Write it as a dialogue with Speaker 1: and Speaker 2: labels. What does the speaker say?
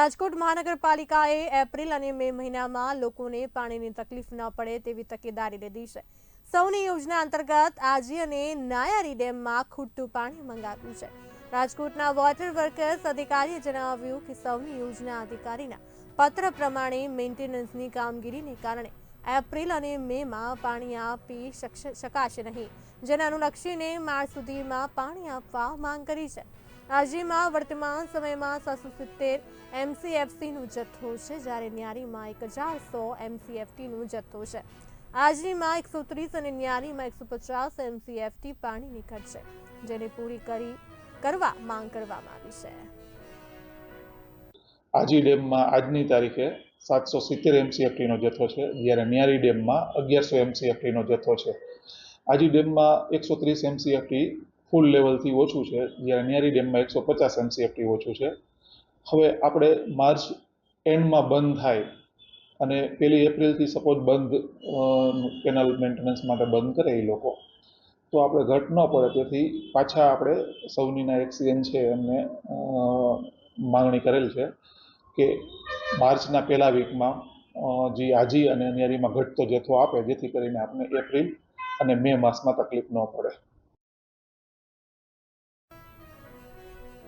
Speaker 1: રાજકોટ મહાનગરપાલિકાએ એપ્રિલ અને મે મહિનામાં લોકોને પાણીની તકલીફ ન પડે તેવી તકેદારી લીધી છે. સૌની યોજના અંતર્ગત આજી અને નાયારી ડેમમાં ખૂટતું પાણી મંગાવ્યું છે. રાજકોટના વોટર વર્કર્સ અધિકારીએ જણાવ્યું કે સૌની યોજના અધિકારીના પત્ર પ્રમાણે મેન્ટેનન્સની કામગીરીને કારણે એપ્રિલ અને મેમાં પાણી આપી શકશ- નહીં. જેને અનુલક્ષીને માર્ચ સુધીમાં પાણી આપવા માંગ કરી છે. રાજ્યમાં વર્તમાન સમયમાં સાતસો સિત્તેર એમસીએફસીનો જથ્થો છે, જ્યારે ન્યારીમાં એક હજાર સો એમસીએફટીનો જથ્થો છે. આજનીમાં એકસો ત્રીસ અને ન્યારીમાં એકસો પચાસ એમસીએફટી પાણી નીકળશે જેને પૂરી કરી, કરવા માંગ કરવામાં આવી છે.
Speaker 2: આજી ડેમમાં આજની તારીખે સાતસો સિત્તેર એમસીએફટીનો જથ્થો છે, જ્યારે ન્યારી ડેમમાં અગિયારસો એમસીએફટીનો જથ્થો છે. આજી ડેમમાં એકસો ત્રીસ એમસીએફટી ફૂલ લેવલથી ઓછું છે. જ્યારે ન્યારી ડેમમાં એકસો પચાસ એમસીએફટી ઓછું છે. હવે આપણે માર્ચ એન્ડમાં બંધ થાય અને પેલી એપ્રિલથી સપોઝ બંધ કેનાલ મેન્ટેનન્સ માટે બંધ કરે એ લોકો, તો આપણે ઘટ ન પડે. તેથી પાછા આપણે સૌનીના એક્સિડન્ટ છે એમને માગણી કરેલ છે કે માર્ચના પહેલા વીકમાં જે આજી અને અન્યારીમાં ઘટતો જથ્થો આપે, જેથી કરીને આપણે એપ્રિલ અને મે માસમાં તકલીફ ન પડે.